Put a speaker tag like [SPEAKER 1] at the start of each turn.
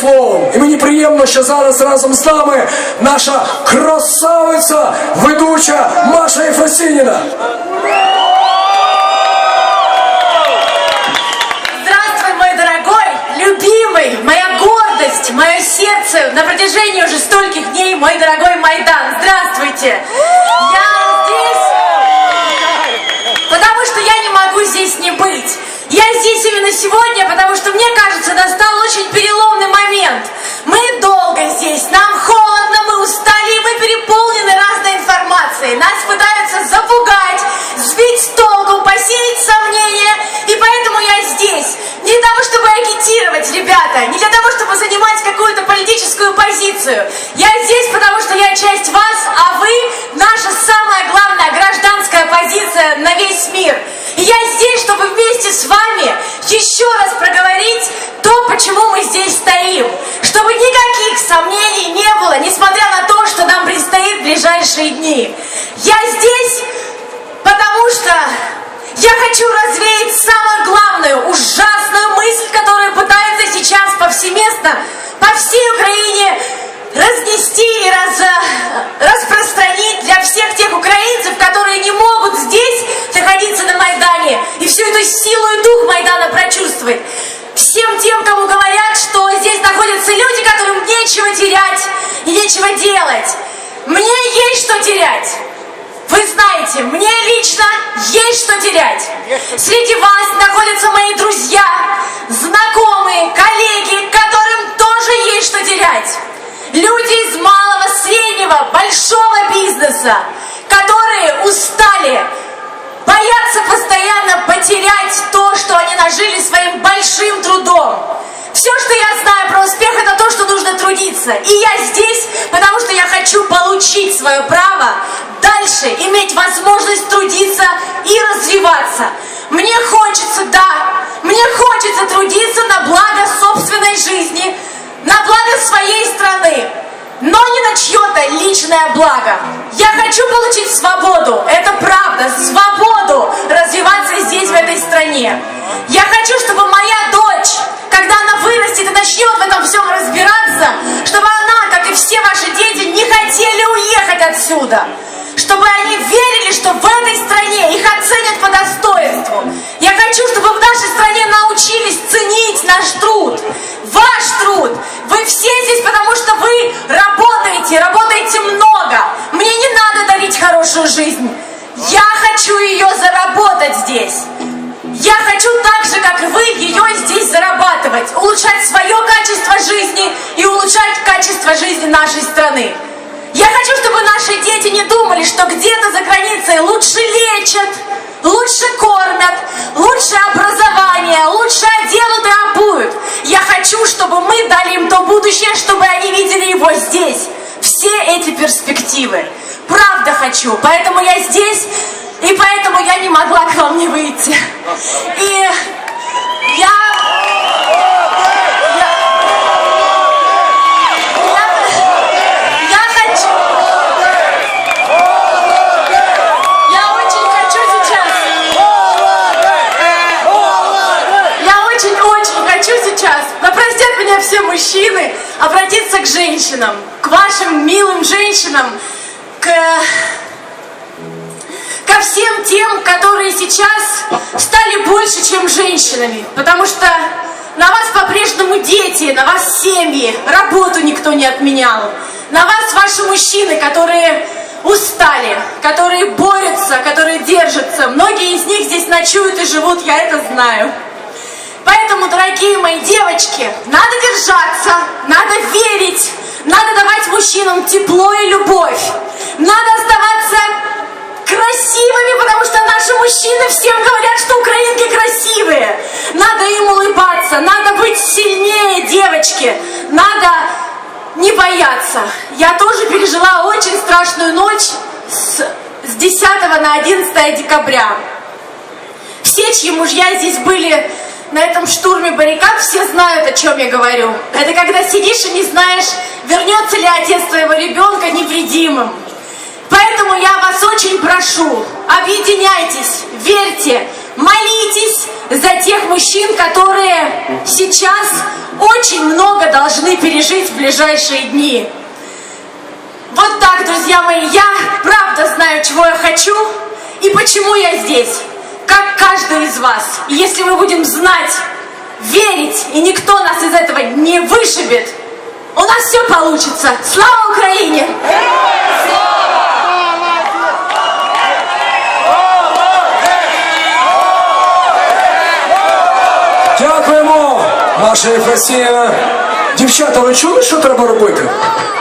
[SPEAKER 1] словом. І мені приємно, що зараз разом з нами наша красавиця, ведуча Маша Єфросініна.
[SPEAKER 2] Здравствуй, мой дорогой, любимый, моя гордость, мое сердце на протяжении уже стольких дней, мой дорогой Майдан. Здравствуйте. Я здесь, потому что я не могу здесь не быть. Я здесь именно сегодня, потому что мне кажется, настал очень переломный момент. Мы долго здесь, нам холодно, мы устали, мы переполнены разной информацией. Нас пытаются запугать, сбить с толку, посеять сомнения, и поэтому я здесь. Не для того, чтобы агитировать, ребята, не для того, чтобы занимать какую-то политическую позицию. Я здесь, потому что я часть вас, а вы наша самая главная гражданская позиция на весь мир. И я здесь, чтобы вместе с вами еще раз проговорить то, почему мы здесь стоим. Чтобы никаких сомнений не было, несмотря на то, что нам предстоит в ближайшие дни. Силу и дух Майдана прочувствовать. Всем тем, кому говорят, что здесь находятся люди, которым нечего терять и нечего делать. Мне есть что терять. Вы знаете, мне лично есть что терять. Среди вас находятся мои друзья, знакомые, коллеги, которым тоже есть что терять. Люди из малого, среднего, большого бизнеса, трудиться. И я здесь, потому что я хочу получить свое право дальше, иметь возможность трудиться и развиваться. Мне хочется, да, мне хочется трудиться на благо собственной жизни, на благо своей страны, но не на чье-то личное благо. Я хочу получить свободу, это правда, свободу развиваться здесь, в этой стране. Я хочу, чтобы она начнет в этом всем разбираться, чтобы она, как и все ваши дети, не хотели уехать отсюда. Чтобы они верили, страны. Я хочу, чтобы наши дети не думали, что где-то за границей лучше лечат, лучше кормят, лучше образование, лучше оденут и обуют. Я хочу, чтобы мы дали им то будущее, чтобы они видели его здесь. Все эти перспективы. Правда хочу. Поэтому я здесь, и поэтому я не могла к вам не выйти. И я... все мужчины, обратиться к женщинам, к вашим милым женщинам, к, ко всем тем, которые сейчас стали больше, чем женщинами. Потому что на вас по-прежнему дети, на вас семьи, работу никто не отменял. На вас ваши мужчины, которые устали, которые борются, которые держатся. Многие из них здесь ночуют и живут, я это знаю. Поэтому, дорогие мои девочки, надо держаться, надо верить, надо давать мужчинам тепло и любовь. Надо оставаться красивыми, потому что наши мужчины всем говорят, что украинки красивые. Надо им улыбаться, надо быть сильнее, девочки. Надо не бояться. Я тоже пережила очень страшную ночь с, с 10 на 11 декабря. Все, чьи мужья здесь были на этом штурме баррикад, все знают, о чем я говорю. Это когда сидишь и не знаешь, вернется ли отец твоего ребенка невредимым. Поэтому я вас очень прошу, объединяйтесь, верьте, молитесь за тех мужчин, которые сейчас очень много должны жить в ближайшие дни. Вот так, друзья мои, я правда знаю, чего я хочу и почему я здесь, как каждый из вас. И если мы будем знать, верить, и никто нас из этого не вышибет, у нас все получится. Слава Украине!
[SPEAKER 1] Дякуємо, Маша Єфросіївна. Дівчата, ви чули, що треба робити? О,